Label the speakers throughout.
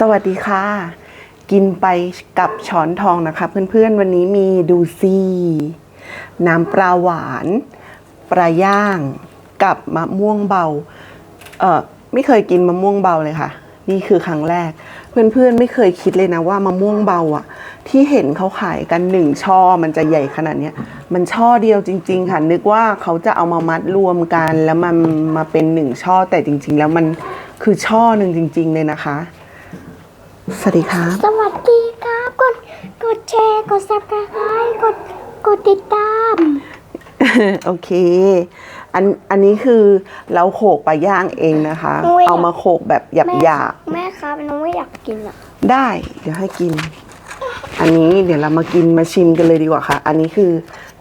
Speaker 1: สวัสดีค่ะ กินไปกับช้อนทองนะคะ เพื่อนๆวันนี้มีดูซี่น้ำปลาหวานปลาย่างกับมะม่วงเบาเออไม่เคยกินมะม่วงเบาเลยค่ะ นี่คือครั้งแรก เพื่อนๆไม่เคยคิดเลยนะว่ามะม่วงเบาอะ ที่เห็นเขาขายกันหนึ่งช่อมันจะใหญ่ขนาดนี้มันช่อเดียวจริง ๆ ค่ะ นึกว่าเขาจะเอามามัดรวมกันแล้วมันมาเป็นหนึ่งช่อแต่จริง ๆ แล้วมันคือช่อหนึ่งจริง ๆ เลยนะคะ สวัสดีครับ
Speaker 2: สวัสดีครับ กด กดแชร์ กด subscribe กด กดติดตาม
Speaker 1: โอเค อัน อันนี้คือเราโขกปลาย่างเองนะคะ
Speaker 2: โอ้ย
Speaker 1: เอามาโขกแบบหยาบ
Speaker 2: แม่
Speaker 1: หยาบ
Speaker 2: แม่ครับน้องไม่อยากกินอะ
Speaker 1: ๆได้ เดี๋ยวให้กิน อันนี้เดี๋ยวเรามากินมาชิมกันเลยดีกว่าค่ะ อันนี้คือ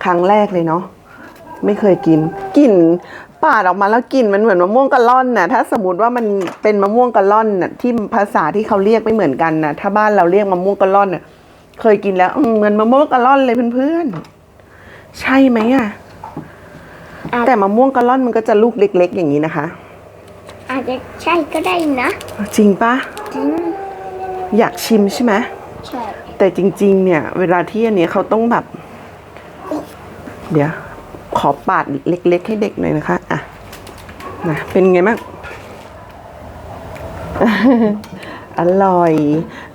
Speaker 1: ครั้งแรกเลยเนาะ ไม่เคยกิน กลิ่น ปาดออกมาแล้วกลิ่นมันเหมือนมะม่วงกะล่อนน่ะถ้าสมมติว่ามันเป็นมะม่วงกะล่อนน่ะที่ภาษาที่เขาเรียกไม่เหมือนกันน่ะถ้าบ้านเราเรียกมะม่วงกะล่อนน่ะเคยกินแล้วอืมเหมือนมะม่วงกะล่อนเลยเพื่อนๆใช่ไหมอะ
Speaker 2: อาจ
Speaker 1: แต่มะม่วงกะล่อนมันก็จะลูกเล็ก ๆ อย่างนี้นะคะ
Speaker 2: อาจจะใช่ก็ได้นะ
Speaker 1: จริงปะ
Speaker 2: จริง
Speaker 1: อยากชิมใช่ไหม
Speaker 2: ใช่
Speaker 1: แต่จริง ๆ เนี่ย เวลาที่อันเนี้ยเขาต้องแบบ เดี๋ยว ขอปาดเล็ก ๆ ให้เด็กหน่อยนะคะ อะ นะ เป็นไงบ้าง อร่อย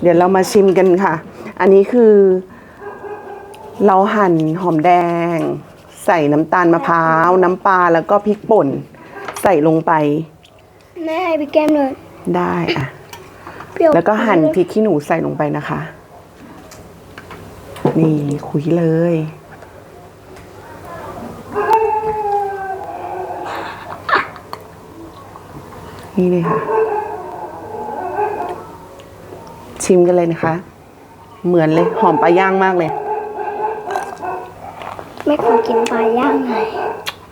Speaker 1: เดี๋ยวเรามาชิมกันค่ะ อันนี้คือ เราหั่นหอมแดง ใส่น้ำตาลมะพร้าว น้ำปลาแล้วก็พริกป่น ใส่ลงไป
Speaker 2: แม่ให้พี่แก้มเลย
Speaker 1: ได้อะ
Speaker 2: เปรี้ยว
Speaker 1: แล้วก็หั่นพริกขี้หนูใส่ลงไปนะคะ นี่คุยเลย นี่เลยค่ะ ชิมกันเลยนะคะ เหมือนเลยหอมปลาย่างมากเลย
Speaker 2: แม่ขอกินปลาย่างหน่อย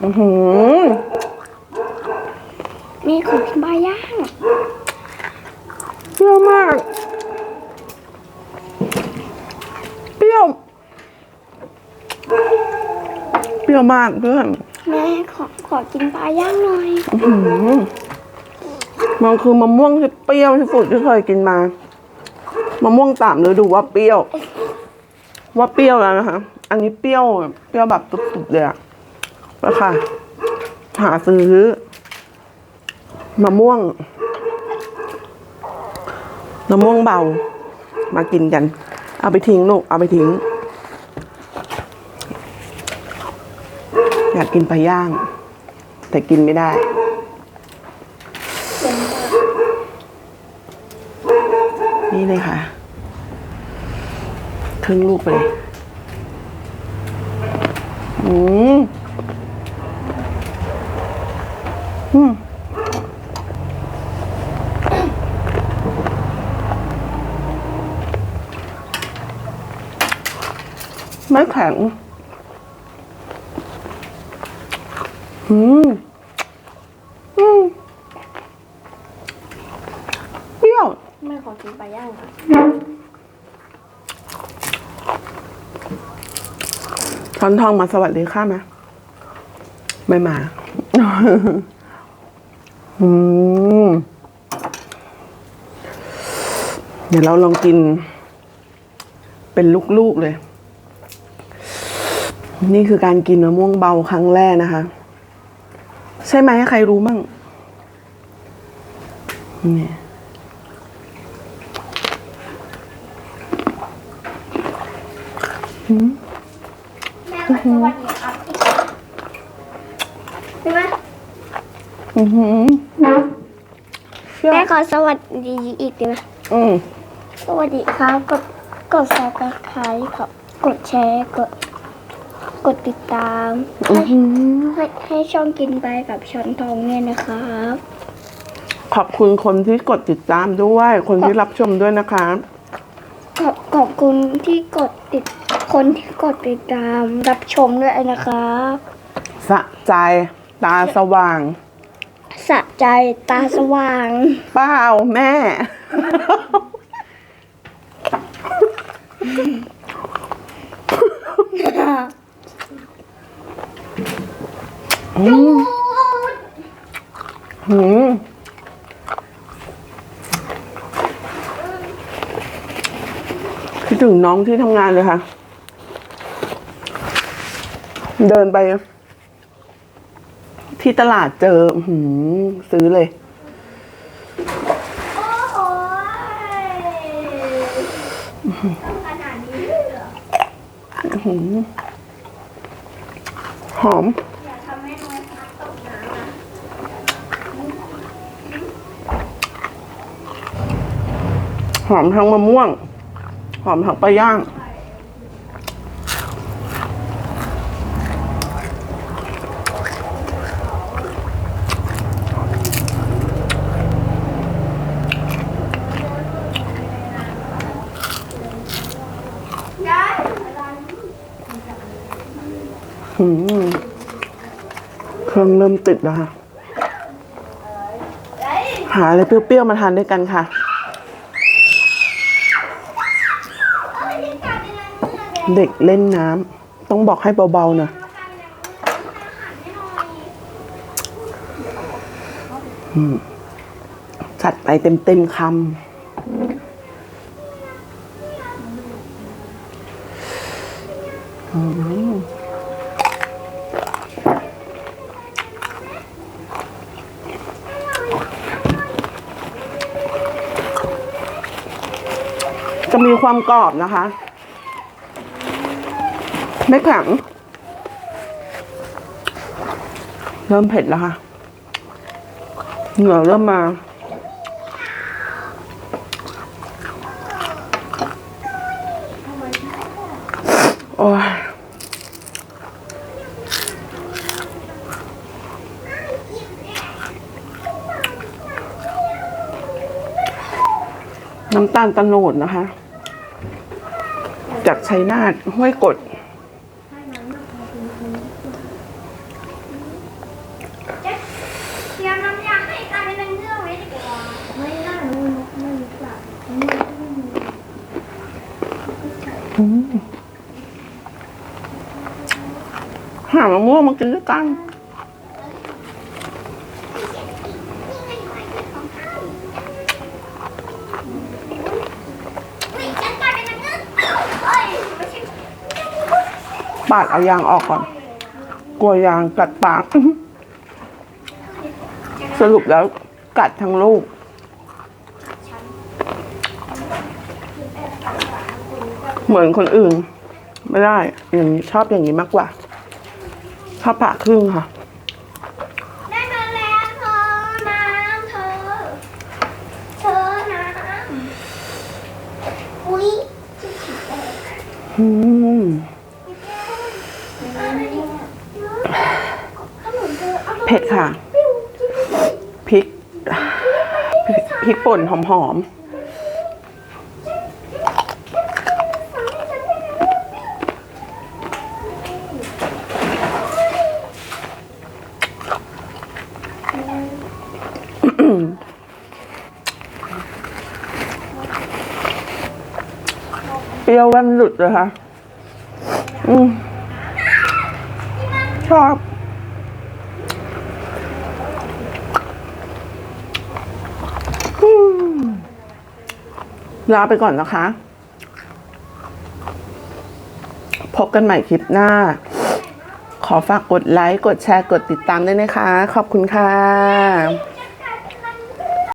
Speaker 1: อือหือ
Speaker 2: แม่ขอกินปลาย่าง
Speaker 1: เปรี้ยวมาก เปรี้ยว เปรี้ยวมากเพื่อน
Speaker 2: แม่ขอขอกินปลาย่างหน่อย
Speaker 1: มันคือมะม่วงที่เปรี้ยวที่สุดที่เคยกินมามะม่วงตามฤดูว่าเปรี้ยว ว่าเปรี้ยวแล้วนะคะ อันนี้เปรี้ยวเปรี้ยวแบบสุดๆเลยอะไปค่ะ หาซื้อมะม่วงมะม่วงเบา มากินกัน เอาไปทิ้งลูกเอาไปทิ้ง อยากกินปลาย่าง แต่กินไม่ได้ นี่เลยค่ะ ครึ่งลูกไปเลย อืม อืมไม่แข็ง อืม อืม เปรี้ยว
Speaker 2: แม่ขอ กินปลาย่างหน่อย
Speaker 1: ช้อนทองมาสวัสดีค่ะไหมไม่มา อืม เดี๋ยวเราลองกิน เป็นลูกๆเลย นี่คือการกินมะม่วงเบาครั้งแรกนะคะ ใช่ไหมใครรู้มั่งเนี่ย
Speaker 2: แม่ขอสวัสดีครับใช่ไหม
Speaker 1: อือหือเชื่อ
Speaker 2: แม่ขอสวัสดีอีกดีไหม
Speaker 1: อืม
Speaker 2: สวัสดีครับกดกด subscribe ครับกดแชร์กดกดติดตาม
Speaker 1: อื
Speaker 2: ให้
Speaker 1: อหือ
Speaker 2: ให้ให้ช่องกินไปกับช้อนทองเนี่ยนะครับ
Speaker 1: ขอบคุณคนที่กดติดตามด้วย คนที่รับชมด้วยนะคะ
Speaker 2: ขอบขอบคุณที่กดติด คนที่กดติดตามรับชมด้วยนะครับ
Speaker 1: สะใจตาสว่าง
Speaker 2: สะใจตาสว่าง
Speaker 1: เปล่าแม่ อืมอืมถึงน้องที่ทำงานเลยค่ะ เดินไป ที่ตลาดเจออื้อหือซื้อเลย
Speaker 2: โอ้โหต้องขนาดนี้เลยเหรอ
Speaker 1: อื้อหือหอม
Speaker 2: อย่าทำให้น้องพัดตกน้ำนะ
Speaker 1: หอมทั้งมะม่วง หอมทั้งปลาย่าง เครื่องเริ่มติดแล้วค่ะ หาอะไรเปรี้ยวๆมาทานด้วยกันค่ะ
Speaker 2: เด็
Speaker 1: กเล่นน้ำต้องบอกให้เบาๆน่อย
Speaker 2: กลายเนอกหันให้หน่อย
Speaker 1: จัดไปเต็มๆคำอืม จะมีความกรอบนะคะ ไม่แข็งเริ่มเผ็ดแล้วค่ะ เหงื่อเริ่มมา โอ้ย น้ำตาลตะโนดนะคะ จากชัยนาทห้วยกด
Speaker 2: หามะ
Speaker 1: ม่วงมากินด้วยกัน
Speaker 2: อุ๊ยฉันกลายเป็นนางเงือกเอ้ยไม่ใช่
Speaker 1: ปาดเอายางออกก่อน กลัวยางกัดปาก สรุปแล้วกัดทั้งลูก เหมือนคนอื่น ไม่ได้ อย่างนี้ชอบอย่างนี้มากกว่า ชอบผ่าครึ่งค่ะ
Speaker 2: ได้มาแล้วเธอน้ำเธอ เธอน้ำอุ๊ย
Speaker 1: อืม
Speaker 2: อะไรเนี่ยขนม เผ็
Speaker 1: ดค่ะพริกพริก พริกป่นหอมๆเปรี้ยวแว่นหลุดเลยค่ะ อืมชอบ ลาไปก่อนนะคะ พบกันใหม่คลิปหน้า ขอฝากกดไลค์ กดแชร์ กดติดตามด้วยนะคะ ขอบคุณค่ะ